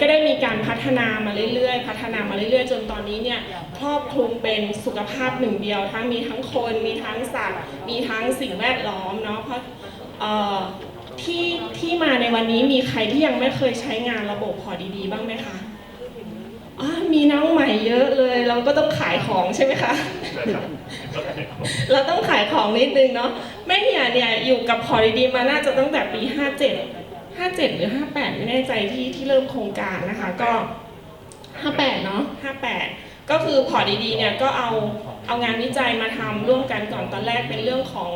ก็ได้มีการพัฒนามาเรื่อยๆ พัฒนามาเรื่อยๆ จนตอนนี้เนี่ยครอบคลุมเป็นสุขภาพหนึ่งเดียว ทั้งมีทั้งคนมีทั้งสัตว์ มีทั้งสิ่งแวดล้อมเนาะเพราะเอ่อที่ที่มาในวันนี้มีใครที่ยังไม่เคยใช้งานระบบพอดีๆ บ้างไหมคะอ๋อมีน้องใหม่เยอะเลย เราก็ต้องขายของใช่ไหมคะ เราต้องขายของนิดนึงเนาะแม่เหี่ยเนี่ยอยู่กับพอดีๆมาน่าจะตั้งแต่ปี 57 57 หรือ 58 ไม่แน่ใจที่ที่เริ่มโครงการนะคะ ก็ 58 เนาะ58 ก็คือพอดีๆเนี่ยก็เอาเอางานวิจัยมาทำร่วมกันก่อนตอนแรกเป็นเรื่องของ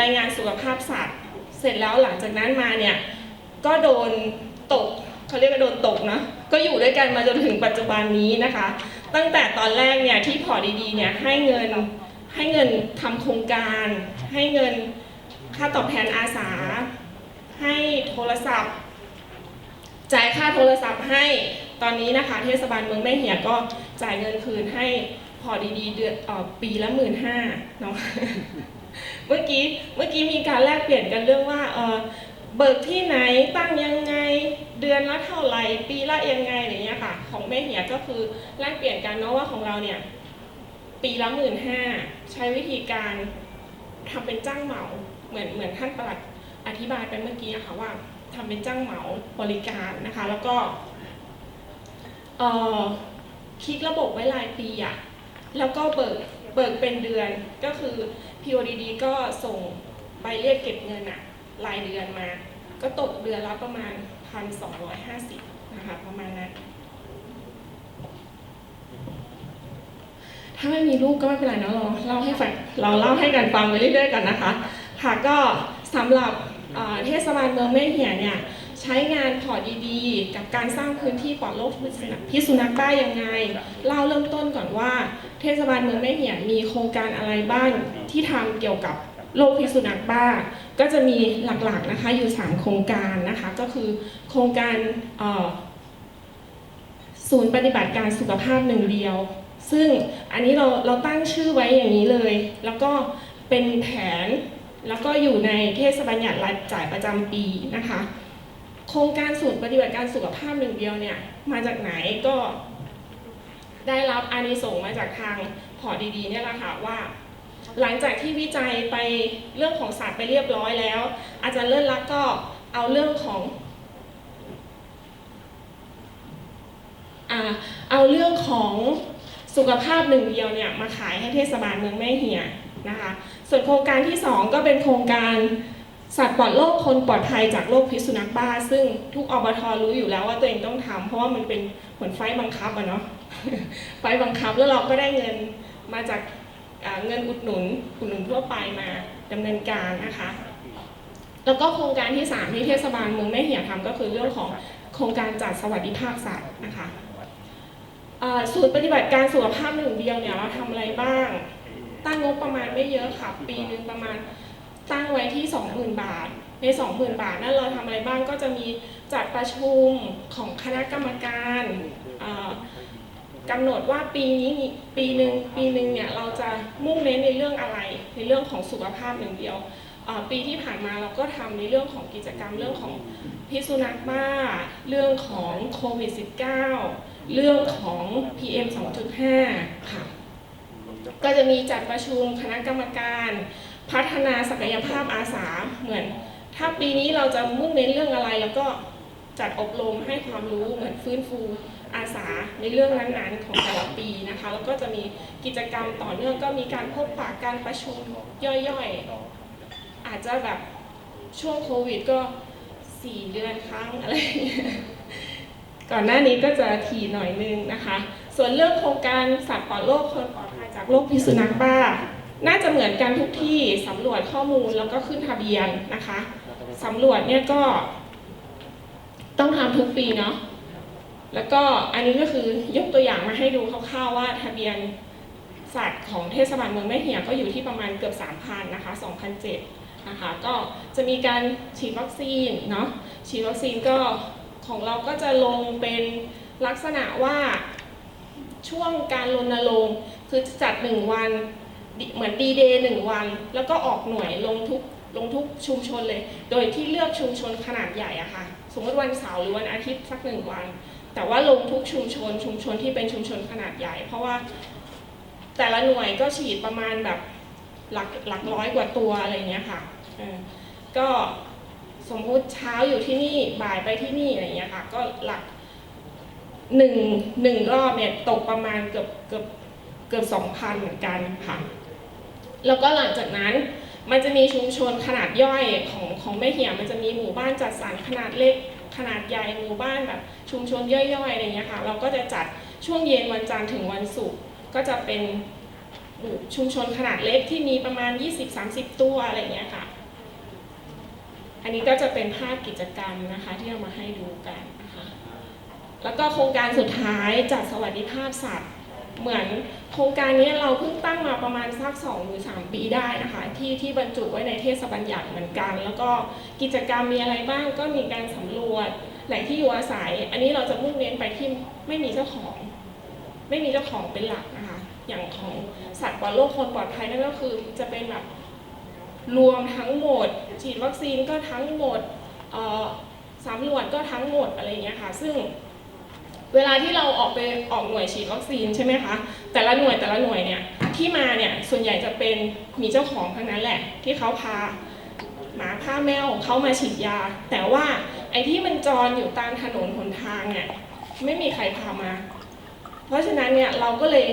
รายงานสุขภาพสัตว์ เสร็จแล้วหลังจากนั้นมาเนี่ยก็โดนตกเขาเรียกว่าโดนตกนะก็อยู่ด้วยกันมาจนถึงปัจจุบันนี้นะคะ ตั้งแต่ตอนแรกเนี่ยที่พอดีๆเนี่ยให้เงินให้เงินทำโครงการ ให้เงินค่าตอบแทนอาสา ให้โทรศัพท์ จ่ายค่าโทรศัพท์ให้ตอนนี้นะคะ เทศบาลเมืองแม่เหียก็จ่ายเงินคืนให้พอดีๆเดือนออปีละหมื่นห้าเนาะเมื่อกี้เมื่อกี้มีการแลกเปลี่ยนกันเรื่องว่าเออเบิกที่ไหนตั้งยังไงเดือนละเท่าไหร่ปีละยังไงอะไรเงี้ยค่ะ ของแม่เหียก็คือแลกเปลี่ยนกันเนาะว่าของเราเนี่ยปีละหมื่นห้าใช้วิธีการทำเป็นจ้างเหมาเหมือนเหมือนท่านประหลัด อธิบายไปเมื่อกี้ค่ะว่าทำเป็นจ้างเหมาบริการนะคะ แล้วก็คลิกระบบไว้รายปีอะแล้วก็เบิกเบิกเป็นเดือนก็คือ PODD ก็ส่งใบเรียกเก็บเงินอะรายเดือนมา ก็ตกเดือนละประมาณ 1,250นะคะประมาณนั้นถ้าไม่มีรูปก็ไม่เป็นไรเนอะเราเล่าให้ฟังเราเล่าให้กันฟังไปเรื่อยๆกันนะคะ ค่ะก็สำหรับ เทศบาลเมืองแม่เหียเนี่ยใช้งานพอดีๆ กับการสร้างพื้นที่ปลอดโรคพิษสุนัขบ้ายังไง เล่าเริ่มต้นก่อนว่า เทศบาลเมืองแม่เหียมีโครงการอะไรบ้างที่ทำเกี่ยวกับโรคพิษสุนัขบ้า ก็จะมีหลักๆนะคะอยู่ 3 โครงการนะคะก็คือโครงการศูนย์ปฏิบัติการสุขภาพหนึ่งเดียว ซึ่งอันนี้เราเราตั้งชื่อไว้อย่างนี้เลย แล้วก็เป็นแผน แล้วก็อยู่ในเทศบัญญัติรายจ่ายประจำปีนะคะ โครงการศูนย์ปฏิบัติการสุขภาพหนึ่งเดียวเนี่ยมาจากไหนก็ได้รับอานิสงส์มาจากทางพอดีๆเนี่ยแหละค่ะว่า หลังจากที่วิจัยไปเรื่องของสัตว์ไปเรียบร้อยแล้ว อาจารย์เลิศลักษ์ก็เอาเรื่องของอเอาเรื่องของสุขภาพหนึ่งเดียวเนี่ยมาขายให้เทศบาลเมืองแม่เหีย นะคะส่วนโครงการที่ 2 ก็เป็นโครงการสัตว์ปลอดโรคคนปลอดภัยจากโรคพิษสุนัขบ้า ซึ่งทุกอบทรู้อยู่แล้วว่าตัวเองต้องทำเพราะว่ามันเป็นเหมือนไฟบังคับอะเนาะไฟบังคับแล้วเราก็ได้เงินมาจากเงินอุดหนุนอุดหนุนทั่วไปมาดำเนินการนะคะ แล้วก็โครงการที่ 3 ที่เทศบาลเมืองแม่เหียทำก็คือเรื่องของโครงการจัดสวัสดิภาพสัตว์นะคะศูนย์ปฏิบัติการสุขภาพหนึ่งเดียวเนี่ยเราทำอะไรบ้าง ตั้งงบประมาณไม่เยอะค่ะ ปีหนึ่งประมาณตั้งไว้ที่ 20,000 บาท ใน 20,000 บาทนั้นเราทำอะไรบ้างก็จะมีจัดประชุมของคณะกรรมการอ่ากำหนดว่าปีนี้มีปีหนึ่งปีหนึ่งเนี่ยเราจะมุ่งเน้นในเรื่องอะไรในเรื่องของสุขภาพหนึ่งเดียวอ่าปีที่ผ่านมาเราก็ทำในเรื่องของกิจกรรมเรื่องของพิษสุนัขบ้า เรื่องของโควิด -19 เรื่องของ PM 2.5 ค่ะ ก็จะมีจัดประชุมคณะกรรมการ พัฒนาศักยภาพอาสาเหมือน ถ้าปีนี้เราจะมุ่งเน้นเรื่องอะไร แล้วก็จัดอบรมให้ความรู้เหมือนฟื้นฟูอาสาในเรื่องนั้นๆของแต่ละปีนะคะแล้วก็จะมีกิจกรรมต่อเนื่องก็มีการพบปะการประชุมย่อยๆ อาจจะแบบช่วงโควิดก็4เดือนครั้งอะไรก่อนหน้านี้ก็จะถี่หน่อยนึงนะคะ ส่วนเรื่องโครงการสัตว์ปลอดโรคคนปลอด จากโรคพิษสุนัขบ้า น่าจะเหมือนกันทุกที่สำรวจข้อมูลแล้วก็ขึ้นทะเบียนนะคะสำรวจเนี่ยก็ ต้องทำทุกปีเนาะแล้วก็อันนี้ก็คือยกตัวอย่างมาให้ดูคร่าวๆว่าทะเบียนสัตว์ของเทศบาลเมืองแม่เหียก็อยู่ที่ประมาณเกือบ 3,000นะคะ2,007นะคะก็จะมีการฉีดวัคซีนเนาะฉีดวัคซีนก็ของเราก็จะลงเป็นลักษณะว่าช่วงการรณรงค์ คือจัดหนึ่งวันเหมือนดีเดย์หนึ่งวัน แล้วก็ออกหน่วยลงทุกลงทุกชุมชนเลย โดยที่เลือกชุมชนขนาดใหญ่อะค่ะ สมมติวันเสาร์หรือวันอาทิตย์สักหนึ่งวัน แต่ว่าลงทุกชุมชน ชุมชนที่เป็นชุมชนขนาดใหญ่ เพราะว่าแต่ละหน่วยก็ฉีดประมาณแบบหลักหลักร้อยกว่าตัวอะไรเงี้ยค่ะก็สมมุติเช้าอยู่ที่นี่บ่ายไปที่นี่อะไรเงี้ยค่ะ ก็หลักหนึ่งหนึ่งรอบเนี่ยตกประมาณเกือบเกือบ เกือบสองพันเหมือนกันค่ะ แล้วก็หลังจากนั้นมันจะมีชุมชนขนาดย่อยของของแม่เหี่ยมันจะมีหมู่บ้านจัดสรรขนาดเล็กขนาดใหญ่หมู่บ้านแบบชุมชนย่อยๆอะไรเงี้ยค่ะเราก็จะจัดช่วงเย็นวันจันทร์ถึงวันศุกร์ก็จะเป็นหมู่ชุมชนขนาดเล็กที่มีประมาณ 20-30 ตัวอะไรเงี้ยค่ะ อันนี้ก็จะเป็นภาพกิจกรรมนะคะที่เอามาให้ดูกันนะคะแล้วก็โครงการสุดท้ายจัดสวัสดิภาพสัตว์ เหมือนโครงการนี้เราเพิ่งตั้งมาประมาณสักสองหรือสามปีได้นะคะที่ที่บรรจุไว้ในเทศบัญญัติเหมือนกัน แล้วก็กิจกรรมมีอะไรบ้างก็มีการสำรวจแหล่งที่อยู่อาศัย อันนี้เราจะมุ่งเน้นไปที่ไม่มีเจ้าของ ไม่มีเจ้าของเป็นหลักนะคะอย่างของสัตว์ปลอดโรคคนปลอดภัยนั่นก็คือจะเป็นแบบรวมทั้งหมด ฉีดวัคซีนก็ทั้งหมดสำรวจก็ทั้งหมดอะไรอย่างเงี้ยค่ะซึ่ง เวลาที่เราออกไปออกหน่วยฉีดวัคซีนใช่ไหมคะ แต่ละหน่วยแต่ละหน่วยเนี่ยที่มาเนี่ยส่วนใหญ่จะเป็นมีเจ้าของทั้งนั้นแหละ ที่เขาพาหมาพาแมวของเขามาฉีดยา แต่ว่าไอ้ที่มันจรอยู่ตามถนนหนทางเนี่ยไม่มีใครพามา เพราะฉะนั้นเนี่ยเราก็เลย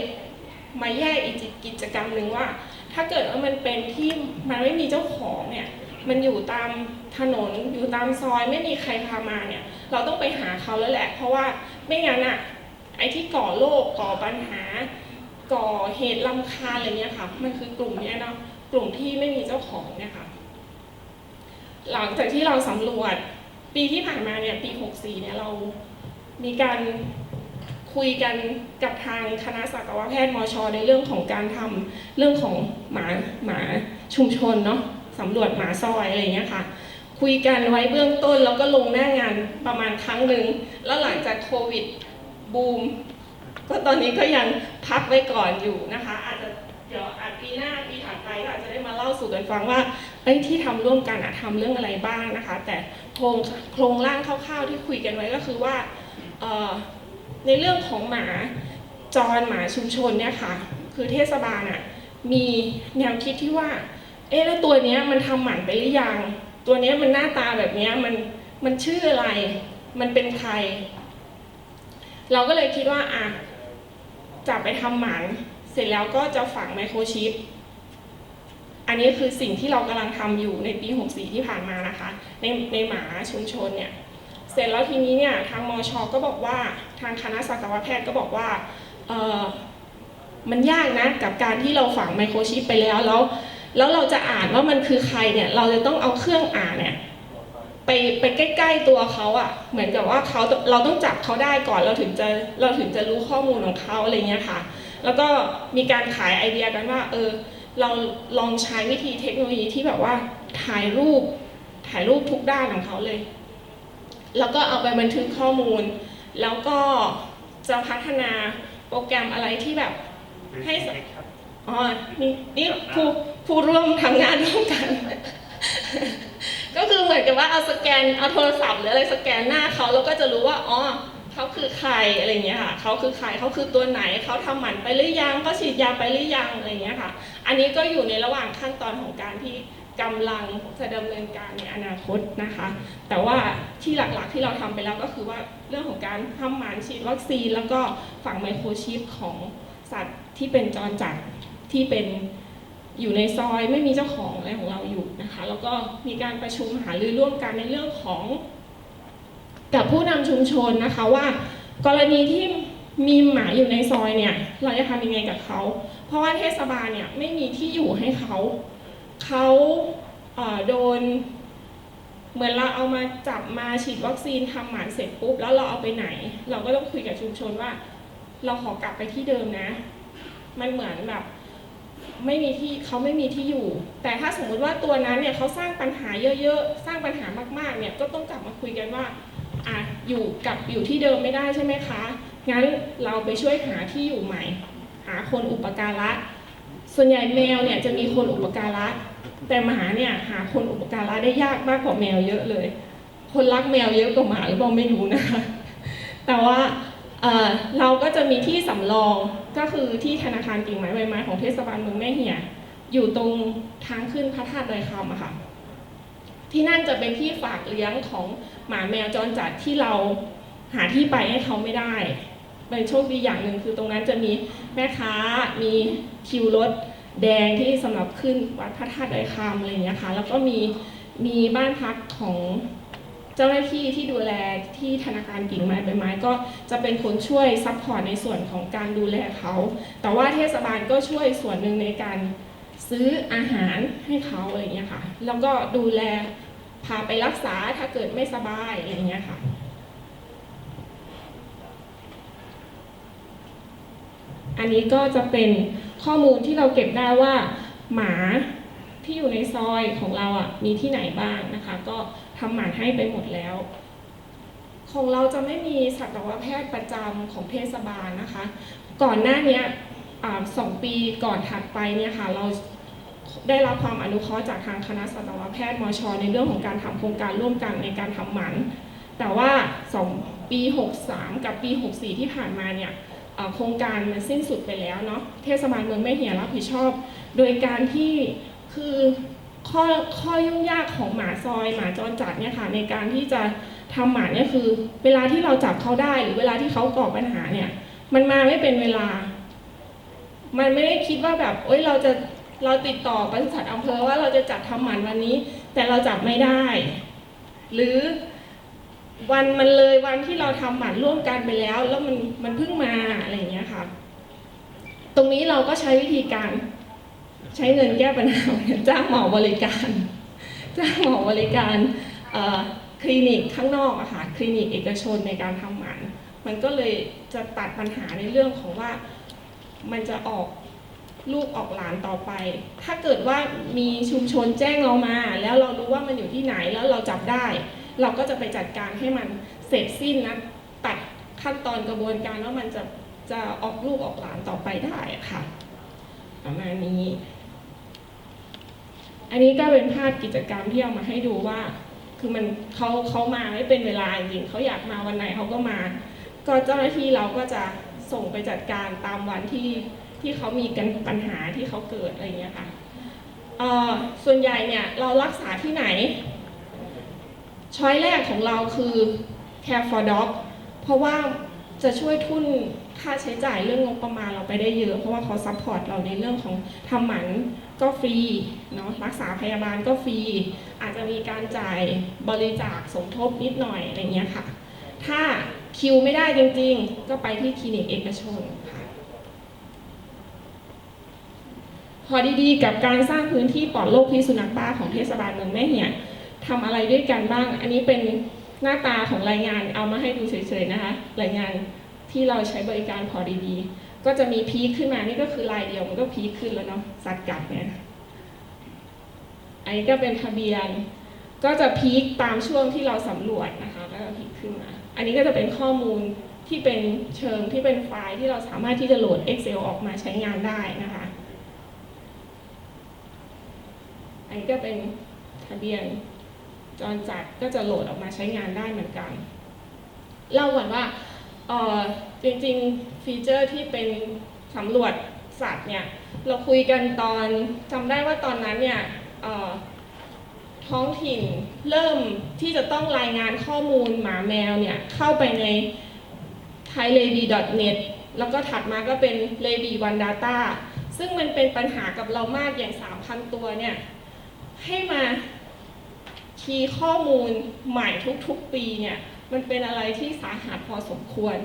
มาแยกอีกกิจกรรมหนึ่งว่า ถ้าเกิดว่ามันเป็นที่มันไม่มีเจ้าของเนี่ยมันอยู่ตามถนนอยู่ตามซอยไม่มีใครพามาเนี่ยเราต้องไปหาเขาแล้วแหละ เพราะว่า ไม่งั้นอะไอ้ที่ก่อโรคก่อปัญหา ก่อเหตุลำคาญอะไรเงี้ยค่ะมันคือกลุ่มเนี้ยเนาะกลุ่มที่ไม่มีเจ้าของเนี่ยค่ะหลังจากที่เราสำรวจปีที่ผ่านมาเนี่ยปี 64 เนี่ยเรามีการคุยกันกับทางคณะสัตวแพทย์มชในเรื่องของการทำเรื่องของหมาหมาชุมชนเนาะสำรวจหมาซอยอะไรเงี้ยค่ะ คุยกันไว้เบื้องต้นแล้วก็ลงหน้างานประมาณครั้งหนึ่งแล้วหลังจากโควิดบูมก็ตอนนี้ก็ยังพักไว้ก่อนอยู่นะคะ อาจจะเดี๋ยวอาจปีหน้าปีถัดไปก็อาจจะได้มาเล่าสู่กันฟังว่าเอ้ยที่ทำร่วมกันอะทำเรื่องอะไรบ้างนะคะ แต่โครงโครงร่างคร่าวๆที่คุยกันไว้ก็คือว่าในเรื่องของหมาจรหมาชุมชนเนี่ยค่ะ คือเทศบาลอะมีแนวคิดที่ว่า เอ๊ะแล้วตัวเนี้ยมันทำหมันไปหรือยัง ตัวนี้มันหน้าตาแบบนี้มันมันชื่ออะไร มันเป็นใคร เราก็เลยคิดว่าอะจับไปทำหมันเสร็จแล้วก็จะฝังไมโครชิป อันนี้คือสิ่งที่เรากำลังทำอยู่ในปี 64 ที่ผ่านมานะคะ ในในหมาชุมชนเนี่ย เสร็จแล้วทีนี้เนี่ยทางมอชก็บอกว่าทางคณะสัตวแพทย์ก็บอกว่าเออมันยากนะกับการที่เราฝังไมโครชิปไปแล้วแล้ว แล้วเราจะอ่านว่ามันคือใครเนี่ย เราจะต้องเอาเครื่องอ่านเนี่ยไปไปใกล้ ๆตัวเขาอะ่ะ เหมือนกับว่าเขาเราต้องจับเขาได้ก่อนเราถึงจะเราถึงจะรู้ข้อมูลของเขาอะไรเงี้ยค่ะ แล้วก็มีการขายไอเดียกันว่า เออ เราลองใช้วิธีเทคโนโลยีที่แบบว่าถ่ายรูปถ่ายรูปทุกด้านของเขาเลย แล้วก็เอาไปบันทึกข้อมูล แล้วก็จะพัฒนาโปรแกรมอะไรที่แบบให้ อ๋อนี่นี่ผู้ผู้ร่วมทำงานร่วมกัน ก็คือเหมือนกับว่าเอาสแกนเอาโทรศัพท์หรืออะไรสแกนหน้าเขาแล้วก็จะรู้ว่าอ๋อเขาคือใครอะไรเงี้ยค่ะเขาคือใครเขาคือตัวไหนเขาทำหมันไปหรือยังเขาฉีดยาไปหรือยังอะไรเงี้ยค่ะ อันนี้ก็อยู่ในระหว่างขั้นตอนของการที่กำลังจะดำเนินการในอนาคตนะคะ แต่ว่าที่หลักๆที่เราทำไปแล้วก็คือว่าเรื่องของการทำหมันฉีดวัคซีน แล้วก็ฝังไมโครชิปของสัตว์ที่เป็นจรจัด ที่เป็นอยู่ในซอยไม่มีเจ้าของอะไรของเราอยู่นะคะ แล้วก็มีการประชุมหารือร่วมกันในเรื่องของ กับผู้นำชุมชนนะคะว่า กรณีที่มีหมาอยู่ในซอยเนี่ย เราจะทำยังไงกับเขา เพราะว่าเทศบาลเนี่ยไม่มีที่อยู่ให้เขาเขาเโดน เหมือนเราเอามาจับมาฉีดวัคซีนทำหมันเสร็จปุ๊บแล้วเราเอาไปไหน เราก็ต้องคุยกับชุมชนว่า เราขอกลับไปที่เดิมนะ มันเหมือนแบบ ไม่มีที่เขาไม่มีที่อยู่ แต่ถ้าสมมุติว่าตัวนั้นเนี่ยเขาสร้างปัญหาเยอะๆ สร้างปัญหามากๆเนี่ยก็ต้องกลับมาคุยกันว่าอะอยู่กับอยู่ที่เดิมไม่ได้ใช่ไหมคะ งั้นเราไปช่วยหาที่อยู่ใหม่ หาคนอุปการะ ส่วนใหญ่แมวเนี่ยจะมีคนอุปการะ แต่หมาเนี่ยหาคนอุปการะได้ยากมากกว่าแมวเยอะเลย คนรักแมวเยอะกว่าหมาหรือเปล่าไม่รู้นะคะแต่ว่า เราก็จะมีที่สำรองก็คือที่ธนาคารกิ่งไม้ใบไม้ของเทศบาลเมืองแม่เหี่ยอยู่ตรงทางขึ้นพระธาตุดอยคำอะค่ะ ที่นั่นจะเป็นที่ฝากเลี้ยงของหมาแมวจรจัดที่เราหาที่ไปให้เขาไม่ได้เป็นโชคดีอย่างหนึ่งคือตรงนั้นจะมีแม่ค้ามีคิวรถแดงที่สำหรับขึ้นวัดพระธาตุดอยคำอะไรอย่างเงี้ยค่ะแล้วก็มีมีบ้านพักของ เจ้าหน้าที่ที่ดูแลที่ธนาคารกิ่งไม้ใบไม้ก็จะเป็นคนช่วยซัพพอร์ตในส่วนของการดูแลเขา แต่ว่าเทศบาลก็ช่วยส่วนหนึ่งในการซื้ออาหารให้เขาอะไรอย่างเงี้ยค่ะ แล้วก็ดูแลพาไปรักษาถ้าเกิดไม่สบายอะไรอย่างเงี้ยค่ะอันนี้ก็จะเป็นข้อมูลที่เราเก็บได้ว่าหมาที่อยู่ในซอยของเราอะมีที่ไหนบ้างนะคะ ก็ ทำหมันให้ไปหมดแล้ว ของเราจะไม่มีสัตวแพทย์ประจำของเทศบาลนะคะ ก่อนหน้านี้สองปีก่อนถัดไปเนี่ยค่ะเราได้รับความอนุเคราะห์จากทางคณะสัตวแพทย์มช ในเรื่องของการทำโครงการร่วมกันในการทำหมัน แต่ว่า2ปี 63 กับปี 64 ที่ผ่านมาเนี่ยโครงการมันสิ้นสุดไปแล้วเนาะเทศบาลเมืองแม่เหียรับผิดชอบ โดยการที่คือ ข้อข้อยุ่งยากของหมาซอยหมาจรจัดเนี่ยค่ะในการที่จะทำหมันเนี่ยคือ เวลาที่เราจับเขาได้หรือเวลาที่เขาก่อปัญหาเนี่ย มันมาไม่เป็นเวลา มันไม่ได้คิดว่าแบบเอ้ยเราจะเราติดต่อปศุสัตว์อำเภอว่าเราจะจัดทำหมันวันนี้ แต่เราจับไม่ได้ หรือวันมันเลยวันที่เราทำหมันร่วมกันไปแล้ว แล้วมันมันเพิ่งมาอะไรอย่างเงี้ยค่ะ ตรงนี้เราก็ใช้วิธีการ ใช้เงินแก้ปัญหาจ้างหมอบริการ จ้างหมอบริการคลินิกข้างนอกอะค่ะคลินิกเอกชนในการทำหมันมันก็เลยจะตัดปัญหาในเรื่องของว่ามันจะออกลูกออกหลานต่อไป ถ้าเกิดว่ามีชุมชนแจ้งเรามา แล้วเรารู้ว่ามันอยู่ที่ไหนแล้วเราจับได้ เราก็จะไปจัดการให้มันเสร็จสิ้นนะตัดขั้นตอนกระบวนการว่ามันจะจะออกลูกออกหลานต่อไปได้ค่ะประมาณนี้ อันนี้ก็เป็นภาพกิจกรรมที่เอามาให้ดูว่า คือมันเขาเขามาไม่เป็นเวลาจริงเขาอยากมาวันไหนเขาก็มา ก็เจ้าหน้าที่เราก็จะส่งไปจัดการตามวันที่ที่เขามีกันปัญหาที่เขาเกิดอะไรอย่างเงี้ยค่ะส่วนใหญ่เนี่ยเรารักษาที่ไหน ช้อยแรกของเราคือ Care for Dog เพราะว่า จะช่วยทุนค่าใช้จ่ายเรื่องงบประมาณเราไปได้เยอะ เพราะว่าเขาซัพพอร์ตเราในเรื่องของทำหมันก็ฟรีเนาะรักษาพยาบาลก็ฟรี อาจจะมีการจ่ายบริจาคสมทบนิดหน่อยอะไรเงี้ยค่ะ ถ้าคิวไม่ได้จริงๆ ก็ไปที่คลินิกเอกชนค่ะ พอดีๆ กับการสร้างพื้นที่ปลอดโรคพิษสุนัขบ้าของเทศบาลเมืองแม่เหี่ยทำอะไรด้วยกันบ้าง อันนี้เป็น หน้าตาของรายงานเอามาให้ดูเฉยๆนะคะ รายงานที่เราใช้บริการพอดีๆ ก็จะมีพีคขึ้นมานี่ก็คือลายเดียวมันก็พีคขึ้นแล้วเนาะสัตว์กัดเนี่ยอันนี้ก็เป็นทะเบียน ก็จะพีคตามช่วงที่เราสำรวจนะคะก็จะพีคขึ้นมาอันนี้ก็จะเป็นข้อมูลที่เป็นเชิงที่เป็นไฟล์ที่เราสามารถที่จะโหลด Excel ออกมาใช้งานได้นะคะ อันนี้ก็เป็นทะเบียน จรจัดก็จะโหลดออกมาใช้งานได้เหมือนกัน เล่าก่อนว่าจริงๆฟีเจอร์ที่เป็นสำรวจสัตว์เนี่ยเราคุยกันตอนจำได้ว่าตอนนั้นเนี่ยท้องถิ่นเริ่มที่จะต้องรายงานข้อมูลหมาแมวเนี่ยเข้าไปใน thailaby.net แล้วก็ถัดมาก็เป็น l a b y One Data ซึ่งมันเป็นปัญหากับเรามากอย่าง 3,000 ตัวเนี่ยให้มา คีย์ข้อมูลใหม่ทุกๆปีเนี่ยมันเป็นอะไรที่สาหัสพอสมควร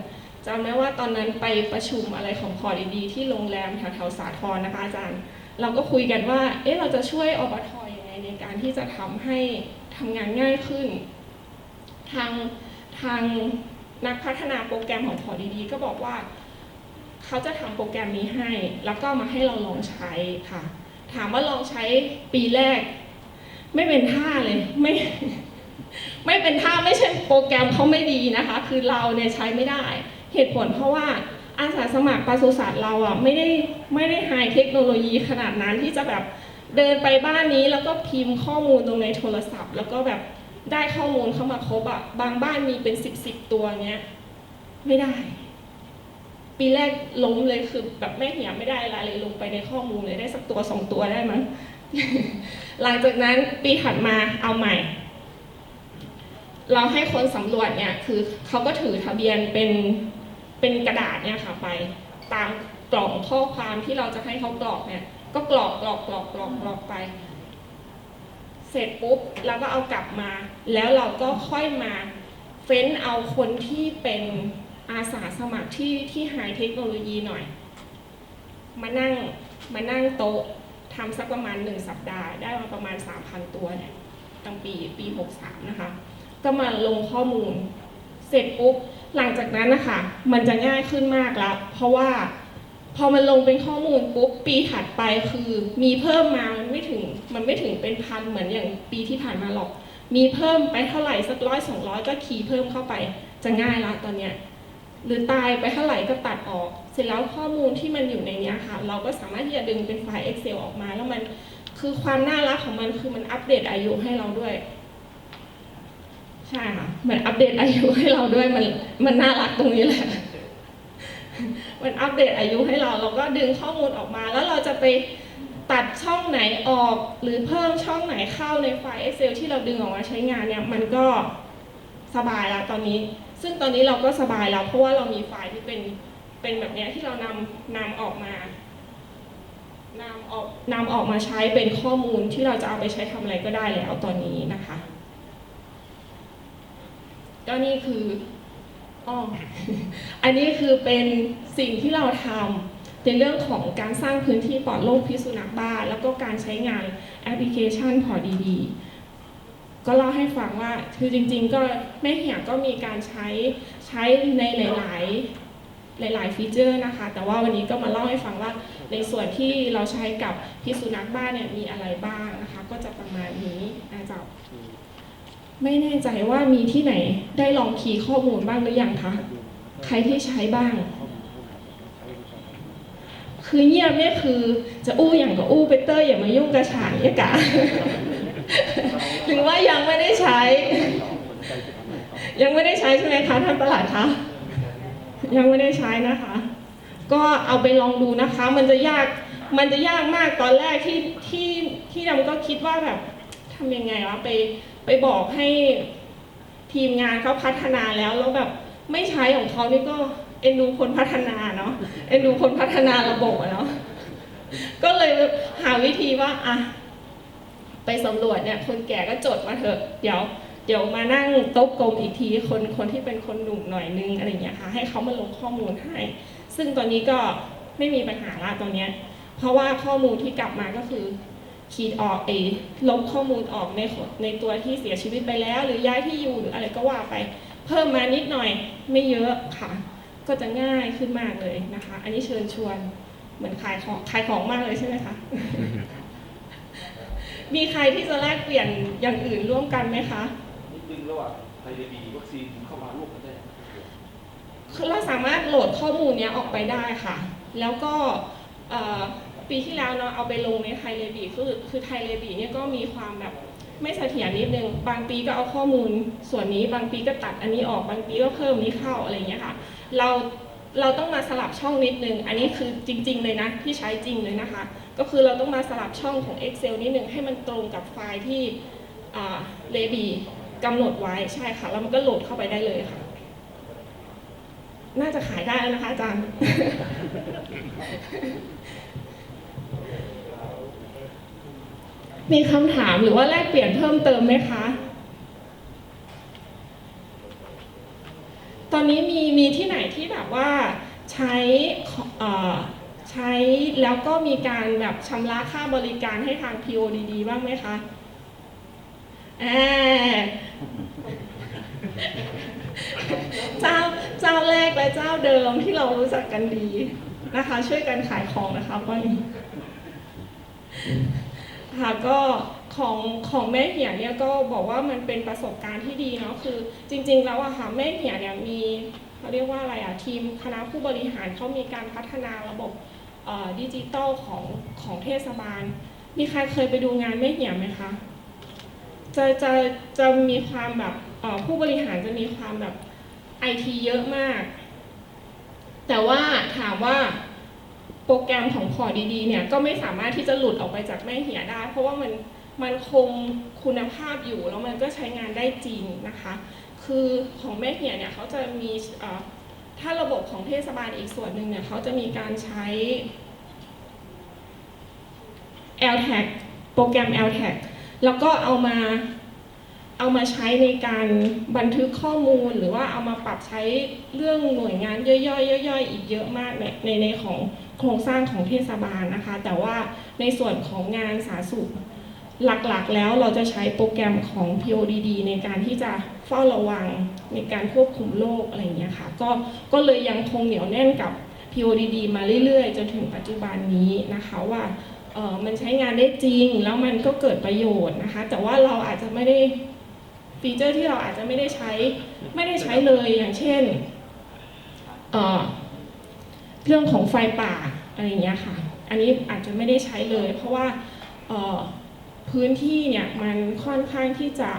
จำได้ว่าตอนนั้นไปประชุมอะไรของพอดีๆที่โรงแรมแถวๆสาทรนะคะอาจารย์ เราก็คุยกันว่า เอ๊ะเราจะช่วยอบทยังไงในการที่จะทำให้ทำงานง่ายขึ้น ทางทางนักพัฒนาโปรแกรมของพอดีๆก็บอกว่า เขาจะทำโปรแกรมนี้ให้ แล้วก็มาให้เราลองใช้ค่ะ ถามว่าลองใช้ปีแรก ไม่เป็นท่าเลยไม่ไม่เป็นท่าไม่ใช่โปรแกรมเขาไม่ดีนะคะ คือเราเนี่ยใช้ไม่ได้ เหตุผลเพราะว่าอาสาสมัครปศุสัตว์เราอะไม่ได้ไม่ได้ไฮเทคโนโลยีขนาดนั้นที่จะแบบเดินไปบ้านนี้แล้วก็พิมพ์ข้อมูลตรงในโทรศัพท์ แล้วก็แบบได้ข้อมูลเข้ามาครบอะบางบ้านมีเป็นสิบสิบตัวเนี้ยไม่ได้ ปีแรกล้มเลยคือแบบแม่เหี่ยไม่ได้อะไรเลยลงไปในข้อมูลเลยได้สักตัวสองตัวได้มั้ง หลังจากนั้นปีถัดมาเอาใหม่ เราให้คนสำรวจเนี่ยคือเขาก็ถือทะเบียนเป็นเป็นกระดาษเนี่ยค่ะไป ตามกล่องข้อความที่เราจะให้เขากรอกเนี่ยก็กรอกกรอกกรอกกรอกกรอกไป เสร็จปุ๊บเราก็เอากลับมา แล้วเราก็ค่อยมาเฟ้นเอาคนที่เป็นอาสาสมัครที่ที่ไฮเทคโนโลยีหน่อย มานั่งมานั่งโต๊ะ ทำสักประมาณหนึ่งสัปดาห์ ได้มาประมาณ 3,000 ตัวเนี่ยตั้งปีปี 63 นะคะ ก็มาลงข้อมูล เสร็จปุ๊บหลังจากนั้นนะคะมันจะง่ายขึ้นมากแล้ว เพราะว่าพอมันลงเป็นข้อมูลปุ๊บปีถัดไปคือมีเพิ่มมามันไม่ถึงมันไม่ถึงเป็นพันเหมือนอย่างปีที่ผ่านมาหรอก มีเพิ่มไปเท่าไหร่สักร้อยสองร้อยก็คีย์เพิ่มเข้าไปจะง่ายละตอนเนี้ย หรือตายไปเท่าไหร่ก็ตัดออก เสร็จแล้วข้อมูลที่มันอยู่ในนี้ค่ะ เราก็สามารถที่จะดึงเป็นไฟล์ Excel ออกมา แล้วมันคือความน่ารักของมันคือมันอัปเดตอายุให้เราด้วย ใช่ค่ะมันอัปเดตอายุให้เราด้วยมันมันน่ารักตรงนี้แหละมันอัปเดตอายุให้เราเราก็ดึงข้อมูลออกมา แล้วเราจะไปตัดช่องไหนออก หรือเพิ่มช่องไหนเข้าในไฟล์ Excel ที่เราดึงออกมาใช้งานเนี่ย มันก็สบายแล้วตอนนี้ ซึ่งตอนนี้เราก็สบายแล้วเพราะว่าเรามีไฟล์ที่เป็นเป็นแบบนี้ที่เรานำนำออกมานำออกนำออกมาใช้เป็นข้อมูลที่เราจะเอาไปใช้ทำอะไรก็ได้แล้วตอนนี้นะคะก็นี่คืออ๋ออันนี้คือเป็นสิ่งที่เราทำในเรื่องของการสร้างพื้นที่ปลอดโรคพิษสุนัขบ้า แล้วก็การใช้งานแอปพลิเคชันพอดีๆ ก็เล่าให้ฟังว่าคือจริง ๆ ก็แม่เหี่ยก็มีการใช้ใช้ในหลาย ๆ หลาย ๆ ฟีเจอร์นะคะ แต่ว่าวันนี้ก็มาเล่าให้ฟังว่าในส่วนที่เราใช้กับพิษสุนัขบ้านเนี่ยมีอะไรบ้างนะคะ ก็จะประมาณนี้นะจ๊ะไม่แน่ใจว่ามีที่ไหนได้ลองคีย์ข้อมูลบ้างหรือยังคะใครที่ใช้บ้าง คือเงียบเนี่ยคือจะอู้อย่างกับอู้ไปเตอร์อย่ามายุ่งกระฉานเนี่ยกะ หรือว่ายังไม่ได้ใช้ ยังไม่ได้ใช้ใช่ไหมคะท่านประหลัดคะยังไม่ได้ใช้นะคะ ก็เอาไปลองดูนะคะ มันจะยากมันจะยากมากตอนแรกที่ที่ที่ดำก็คิดว่าแบบทำยังไงวะไปไปบอกให้ทีมงานเขาพัฒนาแล้วแล้วแบบไม่ใช้ของเขานี่ก็เอ็นดูคนพัฒนาเนาะเอ็นดูคนพัฒนาระบบเนาะก็เลยหาวิธีว่าอะ ไปสำรวจเนี่ยคนแก่ก็จดมาเถอะเดี๋ยวเดี๋ยวมานั่งโต๊ะกลมอีกทีคนคนที่เป็นคนหนุ่มหน่อยนึงอะไรอย่างเงี้ยค่ะให้เขามาลงข้อมูลให้ ซึ่งตอนนี้ก็ไม่มีปัญหาละตอนเนี้ยเพราะว่าข้อมูลที่กลับมาก็คือขีดออกเอลบข้อมูลออกในคนในตัวที่เสียชีวิตไปแล้ว หรือย้ายที่อยู่หรืออะไรก็ว่าไป เพิ่มมานิดหน่อยไม่เยอะค่ะ ก็จะง่ายขึ้นมากเลยนะคะ อันนี้เชิญชวนเหมือนขายของขายของมากเลยใช่ไหมคะ มีใครที่จะแลกเปลี่ยนอย่างอื่นร่วมกันไหมคะนิดนึงระหว่างไทยเดบีวัคซีนเข้ามาร่วมกันได้ไหมคือเราสามารถโหลดข้อมูลเนี้ยออกไปได้ค่ะ แล้วก็เอ่อปีที่แล้วเนาะเอาไปลงในไทยเลบีคือคือไทยเลบีเนี่ยก็มีความแบบไม่เสถียรนิดนึง บางปีก็เอาข้อมูลส่วนนี้ บางปีก็ตัดอันนี้ออก บางปีก็เพิ่มนี้เข้าอะไรอย่างเงี้ยค่ะ เราเราต้องมาสลับช่องนิดนึง อันนี้คือจริง ๆ เลยนะที่ใช้จริงเลยนะคะ ก็คือเราต้องมาสลับช่องของ Excel นิดนึงให้มันตรงกับไฟล์ที่เลบีกำหนดไว้ใช่ค่ะ แล้วมันก็โหลดเข้าไปได้เลยค่ะ น่าจะขายได้แล้วนะคะอาจารย์ มีคำถามหรือว่าแลกเปลี่ยนเพิ่มเติมไหมคะ ตอนนี้มีมีที่ไหนที่แบบว่าใช้ ใช้แล้วก็มีการแบบชำระค่าบริการให้ทาง PODD บ้างไหมคะแอบเจ้าเจ้าแรกและเจ้าเดิมที่เรารู้จักกันดีนะคะ ช่วยกันขายของนะคะวันนี้ค่ะก็ของของแม่เหี่ยเนี่ยก็บอกว่ามันเป็นประสบการณ์ที่ดีเนาะคือ จริง ๆ แล้วอะค่ะแม่เหี่ยเนี่ยมีเขาเรียกว่าอะไรอะทีมคณะผู้บริหารเขามีการพัฒนาระบบ ดิจิตอลของของเทศบาล มีใครเคยไปดูงานแม่เหี่ยมไหมคะ จะจะจะมีความแบบผู้บริหารจะมีความแบบไอทีเยอะมาก แต่ว่าถามว่าโปรแกรมของพอดีๆเนี่ยก็ไม่สามารถที่จะหลุดออกไปจากแม่เหียได้ เพราะว่ามันมันคงคุณภาพอยู่แล้วมันก็ใช้งานได้จริงนะคะ คือของแม่เหียเนี่ยเขาจะมีถ้าระบบของเทศบาลอีกส่วนหนึ่งเนี่ยเขาจะมีการใช้ LTAG โปรแกรม LTAG แล้วก็เอามาเอามาใช้ในการบันทึกข้อมูลหรือว่าเอามาปรับใช้เรื่องหน่วยงานย่อยๆย่อยๆอีกเยอะมากในในในของโครงสร้างของเทศบาลนะคะ แต่ว่าในส่วนของงานสาธารณสุขหลักๆ แล้วเราจะใช้โปรแกรมของ PODD ในการที่จะเฝ้าระวังในการควบคุมโรคอะไรอย่างเงี้ยค่ะก็ก็เลยยังคงเหนียวแน่นกับ PODD มาเรื่อยๆ จนถึงปัจจุบันนี้นะคะว่า มันใช้งานได้จริง แล้วมันก็เกิดประโยชน์นะคะ แต่ว่าเราอาจจะไม่ได้ฟีเจอร์ที่เราอาจจะไม่ได้ใช้ไม่ได้ใช้เลยอย่างเช่นเเรื่องของไฟป่าอะไรอย่างเงี้ยค่ะ อันนี้อาจจะไม่ได้ใช้เลย เพราะว่าพื้นที่เนี่ยมันค่อนข้างที่จะ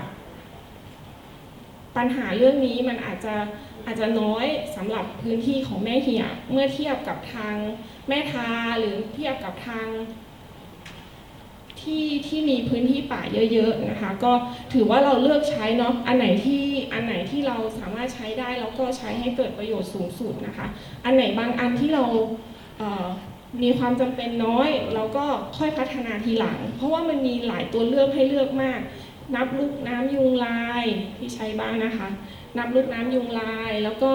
ปัญหาเรื่องนี้มันอาจจะอาจจะน้อยสำหรับพื้นที่ของแม่เหียเมื่อเทียบกับทางแม่ทาหรือเทียบกับทาง ที่ที่มีพื้นที่ป่าเยอะๆนะคะ ก็ถือว่าเราเลือกใช้เนาะอันไหนที่อันไหนที่เราสามารถใช้ได้เราก็ใช้ให้เกิดประโยชน์สูงสุดนะคะ อันไหนบางอันที่เราเมีความจำเป็นน้อยเราก็ค่อยพัฒนาทีหลัง เพราะว่ามันมีหลายตัวเลือกให้เลือกมาก นับลูกน้ำยุงลายที่ใช้บ้างนะคะ นับลูกน้ำยุงลายแล้วก็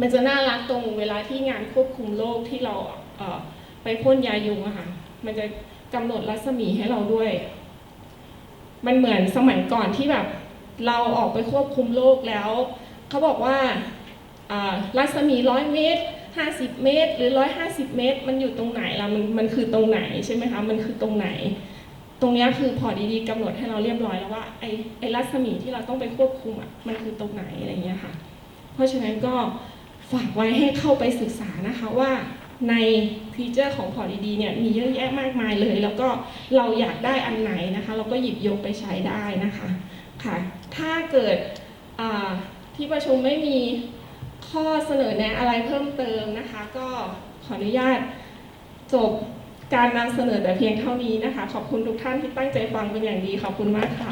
มันจะน่ารักตรงเวลาที่งานควบคุมโรคที่เราไปพ่นยายุงอะค่ะมันจะ กำหนดรัศมีให้เราด้วย มันเหมือนสมัยก่อนที่แบบ เราออกไปควบคุมโรคแล้ว เขาบอกว่ารัศมีร้อยเมตร50เมตร หรือ150เมตร มันอยู่ตรงไหนล่ะมันมันคือตรงไหนใช่ไหมคะมันคือตรงไหน ตรงนี้คือพอดีๆกำหนดให้เราเรียบร้อยแล้วว่าไอ้ไอ้รัศมีที่เราต้องไปควบคุมอะมันคือตรงไหนอะไรเงี้ยค่ะ เพราะฉะนั้นก็ฝากไว้ให้เข้าไปศึกษานะคะว่า ในฟีเจอร์ของพอร์ดีๆเนี่ยมีเยอะแยะมากมายเลย แล้วก็เราอยากได้อันไหนนะคะ เราก็หยิบยกไปใช้ได้นะคะค่ะถ้าเกิดที่ประชุมไม่มีข้อเสนอแนะอะไรเพิ่มเติมนะคะ ก็ขออนุญาตจบการนำเสนอแต่เพียงเท่านี้นะคะ ขอบคุณทุกท่านที่ตั้งใจฟังเป็นอย่างดีขอบคุณมากค่ะ